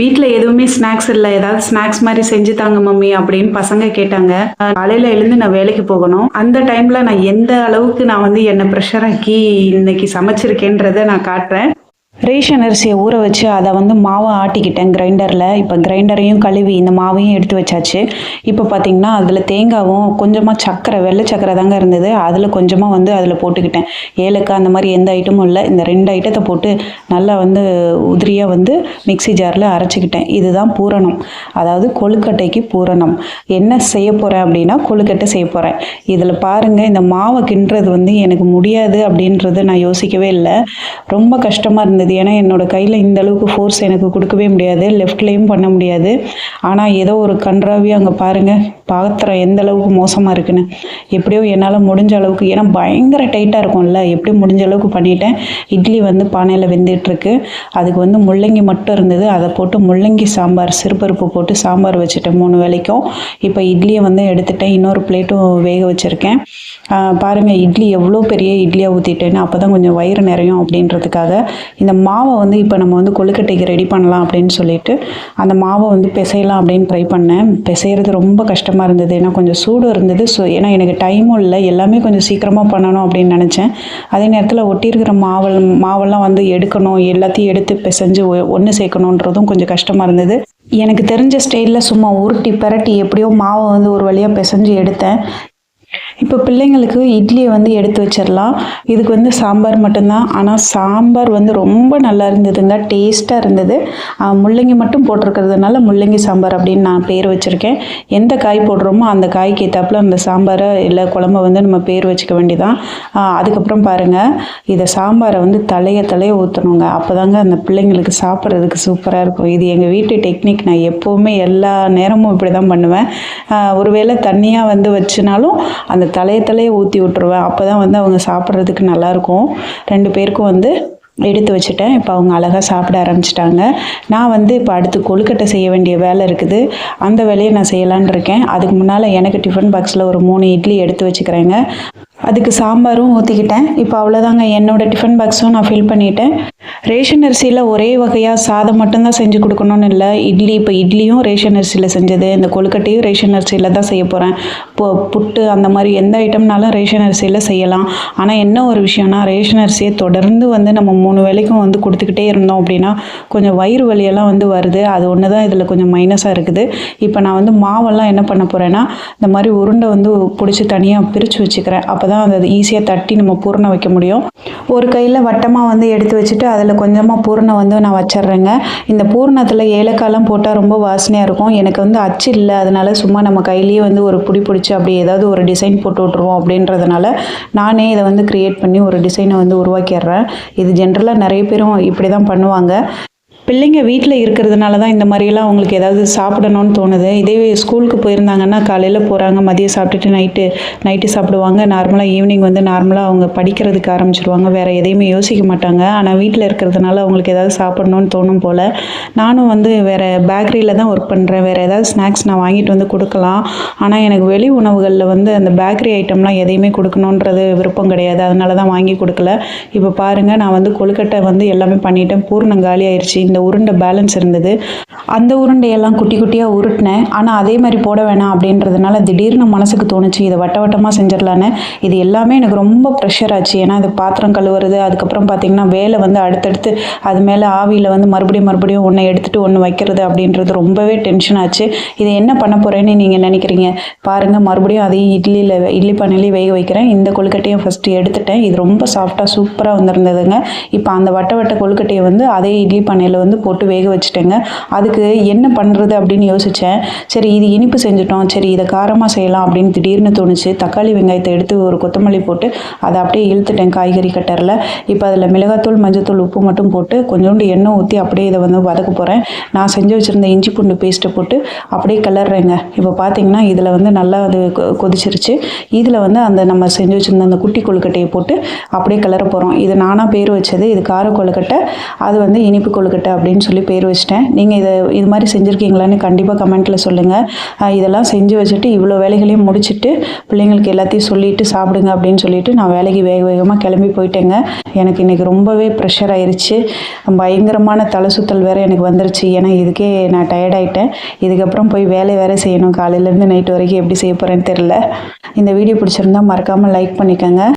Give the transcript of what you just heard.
வீட்டில் எதுவுமே ஸ்நாக்ஸ் இல்லை. ஏதாவது ஸ்நாக்ஸ் மாதிரி செஞ்சு தாங்க மம்மி அப்படின்னு பசங்க கேட்டாங்க. காலையில் எழுந்து நான் வேலைக்கு போகணும். அந்த டைமில் நான் எந்த அளவுக்கு நான் வந்து என்னை ப்ரெஷர் ஆக்கி இன்னைக்கு சமைச்சிருக்கேன்றதை நான் காட்டுறேன். ரேஷன் அரிசியை ஊற வச்சு அதை வந்து மாவை ஆட்டிக்கிட்டேன் கிரைண்டரில். இப்போ கிரைண்டரையும் கழுவி இந்த மாவையும் எடுத்து வச்சாச்சு. இப்போ பார்த்தீங்கன்னா அதில் தேங்காவும் கொஞ்சமாக சர்க்கரை வெள்ளை சக்கரை தாங்க இருந்தது. அதில் கொஞ்சமாக வந்து அதில் போட்டுக்கிட்டேன். ஏலக்காய் அந்த மாதிரி எந்த ஐட்டமும் இல்லை. இந்த ரெண்டு ஐட்டத்தை போட்டு நல்லா வந்து உதிரியாக வந்து மிக்ஸி ஜாரில் அரைச்சிக்கிட்டேன். இதுதான் பூரணம். அதாவது கொழுக்கட்டைக்கு பூரணம். என்ன செய்ய போகிறேன் அப்படின்னா கொழுக்கட்டை செய்ய போகிறேன் இதில் பாருங்கள் இந்த மாவை கிண்டுறது வந்து எனக்கு முடியாது அப்படின்றத நான் யோசிக்கவே இல்லை. ரொம்ப கஷ்டமாக இருந்தது. ஏன்னா என்னோட கையில் இந்த அளவுக்கு ஃபோர்ஸ் எனக்கு கொடுக்கவே முடியாது. லெஃப்ட்லேயும் பண்ண முடியாது. ஆனால் ஏதோ ஒரு கன்றாவே அங்கே பாருங்கள் பாத்திரம் எந்த அளவுக்கு மோசமாக இருக்குன்னு. எப்படியோ என்னால் முடிஞ்ச அளவுக்கு ஏன்னா பயங்கர டைட்டாக இருக்கும்ல. எப்படி முடிஞ்ச அளவுக்கு பண்ணிட்டேன். இட்லி வந்து பானையில் வெந்துட்டுருக்கு. அதுக்கு வந்து முள்ளங்கி மட்டும் இருந்தது. அதை போட்டு முள்ளங்கி சாம்பார் சிறுபருப்பு போட்டு சாம்பார் வச்சுட்டேன் மூணு வேளைக்கும். இப்போ இட்லியை வந்து எடுத்துட்டேன். இன்னொரு பிளேட்டும் வேக வச்சுருக்கேன். பாருங்கள் இட்லி எவ்வளோ பெரிய இட்லியாக ஊற்றிட்டேன்னு அப்போ தான் கொஞ்சம் வயிறு நிறையும் அப்படின்றதுக்காக இந்த மாவை வந்து இப்போ நம்ம வந்து கொழுக்கட்டைக்கு ரெடி பண்ணலாம் அப்படின்னு சொல்லிட்டு அந்த மாவை வந்து பிசையலாம் அப்படின்னு ட்ரை பண்ணேன். பிசைகிறது ரொம்ப கஷ்டமாக இருந்தது. ஏன்னா கொஞ்சம் சூடு இருந்தது. ஸோ ஏன்னா எனக்கு டைமும் இல்லை. எல்லாமே கொஞ்சம் சீக்கிரமாக பண்ணணும் அப்படின்னு நினச்சேன். அதே நேரத்தில் ஒட்டியிருக்கிற மாவல் மாவெல்லாம் வந்து எடுக்கணும். எல்லாத்தையும் எடுத்து பிசைஞ்சு ஒன்று சேர்க்கணுன்றதும் கொஞ்சம் கஷ்டமாக இருந்தது. எனக்கு தெரிஞ்ச ஸ்டைலில் சும்மா உருட்டி பிரட்டி எப்படியோ மாவை வந்து ஒரு வழியாக பிசைஞ்சு எடுத்தேன். இப்போ பிள்ளைங்களுக்கு இட்லியை வந்து எடுத்து வச்சிடலாம். இதுக்கு வந்து சாம்பார் மட்டும்தான். ஆனால் சாம்பார் வந்து ரொம்ப நல்லா இருந்ததுங்க. டேஸ்ட்டாக இருந்தது. முள்ளங்கி மட்டும் போட்டிருக்கிறதுனால முள்ளங்கி சாம்பார் அப்படின்னு நான் பேர் வச்சுருக்கேன். எந்த காய் போடுறோமோ அந்த காய்க்கு ஏற்றாப்புல அந்த சாம்பாரை இல்லை குழம்ப வந்து நம்ம பேர் வச்சுக்க வேண்டியதான் அதுக்கப்புறம் பாருங்கள் இதை சாம்பாரை வந்து தலைய தலைய ஊற்றணுங்க அப்போ தாங்க அந்த பிள்ளைங்களுக்கு சாப்பிட்றதுக்கு சூப்பராக இருக்கும். இது எங்கள் வீட்டு டெக்னிக். நான் எப்போவுமே எல்லா நேரமும் இப்படி தான் பண்ணுவேன் ஒருவேளை தண்ணியாக வந்து வச்சுனாலும் அந்த தலையை தலையை ஊற்றி விட்ருவேன் அப்போ தான் வந்து அவங்க சாப்பிட்றதுக்கு நல்லாயிருக்கும். ரெண்டு பேருக்கும் வந்து எடுத்து வச்சுட்டேன். இப்போ அவங்க அழகாக சாப்பிட ஆரம்பிச்சிட்டாங்க. நான் வந்து இப்போ அடுத்து கொழுக்கட்டை செய்ய வேண்டிய வேலை இருக்குது. அந்த வேலையை நான் செய்யலான்னு இருக்கேன். அதுக்கு முன்னால் எனக்கு டிஃபன் பாக்ஸில் ஒரு மூணு இட்லி எடுத்து வச்சுக்கிறேங்க. அதுக்கு சாம்பாரும் ஊற்றிக்கிட்டேன் இப்போ அவ்வளோதாங்க என்னோடய டிஃபன் பாக்ஸும் நான் ஃபில் பண்ணிட்டேன். ரேஷன் அரிசியில் ஒரே வகையாக சாதம் மட்டும்தான் செஞ்சு கொடுக்கணும்னு இல்லை. இட்லி இப்போ இட்லியும் ரேஷன் அரிசியில் செஞ்சது. இந்த கொழுக்கட்டையும் ரேஷன் அரிசியில் தான் செய்ய போகிறேன் இப்போ புட்டு அந்த மாதிரி எந்த ஐட்டம்னாலும் ரேஷன் அரிசியில் செய்யலாம். ஆனால் என்ன ஒரு விஷயம்னா ரேஷன் அரிசியை தொடர்ந்து வந்து நம்ம மூணு வேளைக்கும் வந்து கொடுத்துக்கிட்டே இருந்தோம் அப்படின்னா கொஞ்சம் வயிறு வலியெல்லாம் வந்து வருது. அது ஒன்று தான் இதில் கொஞ்சம் மைனஸாக இருக்குது. இப்போ நான் வந்து மாவெல்லாம் என்ன பண்ண போகிறேன்னா இந்த மாதிரி உருண்டை வந்து பிடிச்சி தனியாக பிரித்து வச்சுக்கிறேன். அப்போ தான் அதை ஈஸியாக தட்டி நம்ம பூரண வைக்க முடியும். ஒரு கையில் வட்டமாக வந்து எடுத்து வச்சுட்டு அதில் கொஞ்சமாக பூரணம் வந்து நான் வச்சிடுறேங்க. இந்த பூரணத்தில் ஏலக்காய்லாம் போட்டால் ரொம்ப வாசனையாக இருக்கும். எனக்கு வந்து அச்சு இல்லை. அதனால சும்மா நம்ம கையிலேயே வந்து ஒரு புடி பிடிச்சி அப்படி ஏதாவது ஒரு டிசைன் போட்டு விட்ருவோம் அப்படின்றதுனால நானே இதை வந்து க்ரியேட் பண்ணி ஒரு டிசைனை வந்து உருவாக்கிடுறேன். இது ஜென்ரலாக நிறைய பேரும் இப்படி தான் பண்ணுவாங்க. பிள்ளைங்க வீட்டில் இருக்கிறதுனால தான் இந்த மாதிரியெல்லாம் அவங்களுக்கு ஏதாவது சாப்பிடணும்னு தோணுது. இதே ஸ்கூலுக்கு போயிருந்தாங்கன்னா காலையில் போகிறாங்க மதியம் சாப்பிட்டுட்டு நைட்டு நைட்டு சாப்பிடுவாங்க. நார்மலாக ஈவினிங் வந்து நார்மலாக அவங்க படிக்கிறதுக்கு ஆரம்பிச்சிருவாங்க. வேறு எதையுமே யோசிக்க மாட்டாங்க. ஆனால் வீட்டில் இருக்கிறதுனால அவங்களுக்கு ஏதாவது சாப்பிடணும்னு தோணும் போல். நானும் வந்து வேறு பேக்கரியில் தான் ஒர்க் பண்ணுறேன் வேறு ஏதாவது ஸ்நாக்ஸ் நான் வாங்கிட்டு வந்து கொடுக்கலாம். ஆனால் எனக்கு வெளி உணவுகளில் வந்து அந்த பேக்கரி ஐட்டம்லாம் எதையுமே கொடுக்கணுன்றது விருப்பம் கிடையாது. அதனால தான் வாங்கி கொடுக்கல. இப்போ பாருங்கள் நான் வந்து கொழுக்கட்டை வந்து எல்லாமே பண்ணிட்டேன். பூர்ணம் காலி ஆயிடுச்சு இந்த உருண்டை பேலன்ஸ் இருந்தது. அந்த உருண்டையெல்லாம் குட்டி குட்டியாக உருட்டினேன். ஆனால் அதே மாதிரி போட வேணாம் அப்படின்றதுனால திடீர்னு மனசுக்கு தோணுச்சு இதை வட்ட வட்டமாக செஞ்சிடலான்னு. இது எல்லாமே எனக்கு ரொம்ப ப்ரெஷர் ஆச்சு. ஏன்னா இது பாத்திரம் கழுவுறது அதுக்கப்புறம் பார்த்தீங்கன்னா வேலை வந்து அடுத்தடுத்து அது மேலே ஆவியில் வந்து மறுபடியும் மறுபடியும் ஒன்றை எடுத்துகிட்டு ஒன்று வைக்கிறது அப்படின்றது ரொம்பவே டென்ஷன் ஆச்சு. இதை என்ன பண்ண போகிறேன்னு நீங்கள் நினைக்கிறீங்க? பாருங்கள் மறுபடியும் அதையும் இட்லியில் இட்லி பானையிலே வேக வைக்கிறேன். இந்த கொழுக்கட்டையும் ஃபஸ்ட்டு எடுத்துட்டேன். இது ரொம்ப சாஃப்டாக சூப்பராக வந்திருந்ததுங்க. இப்போ அந்த வட்ட வட்ட கொழுக்கட்டையை வந்து அதே இட்லி பானையில் வந்து போட்டு வேக வச்சுட்டேங்க. அதுக்கு என்ன பண்ணுறது அப்படின்னு யோசித்தேன் சரி இது இனிப்பு செஞ்சுட்டோம். சரி இதை காரமாக செய்யலாம் அப்படின்னு திடீர்னு தோணுச்சு. தக்காளி வெங்காயத்தை எடுத்து ஒரு கொத்தமல்லி போட்டு அதை அப்படியே இழுத்துட்டேன் காய்கறி கட்டரில். இப்போ அதில் மிளகாத்தூள் மஞ்சத்தூள் உப்பு மட்டும் போட்டு கொஞ்சோண்டு எண்ணெய் ஊற்றி அப்படியே இதை வந்து வதக்க போகிறேன் நான் செஞ்சு வச்சுருந்த இஞ்சி பூண்டு பேஸ்ட்டை போட்டு அப்படியே கிளறேங்க இப்போ பார்த்தீங்கன்னா இதில் வந்து நல்லா அது கொ- கொதிச்சிருச்சு. இதில் வந்து அந்த நம்ம செஞ்சு வச்சுருந்த அந்த குட்டி கொழுக்கட்டையை போட்டு அப்படியே கிளற போகிறோம் இது நானாக பேர் வச்சது. இது கார கொழுக்கட்டை அது வந்து இனிப்பு கொழுக்கட்டை. அப்படின்னு சொல்லி பேர் வச்சிட்டேன். நீங்கள் இதை இது மாதிரி செஞ்சுருக்கீங்களான்னு கண்டிப்பாக கமெண்ட்டில் சொல்லுங்கள் இதெல்லாம் செஞ்சு வச்சுட்டு இவ்வளோ வேலைகளையும் முடிச்சுட்டு பிள்ளைங்களுக்கு எல்லாத்தையும் சொல்லிட்டு சாப்பிடுங்க அப்படின்னு சொல்லிட்டு நான் வேலைக்கு வேக வேகமாக கிளம்பி போயிட்டேங்க. எனக்கு இன்றைக்கி ரொம்பவே ப்ரெஷர் ஆயிடுச்சு பயங்கரமான தலை சுத்தல் வேறு எனக்கு வந்துருச்சு. ஏன்னா இதுக்கே நான் டயர்ட் ஆகிட்டேன் இதுக்கப்புறம் போய் வேலை வேறு செய்யணும். காலையிலேருந்து நைட்டு வரைக்கும் எப்படி செய்ய போகிறேன்னு தெரில இந்த வீடியோ பிடிச்சிருந்தா மறக்காமல் லைக் பண்ணிக்கோங்க.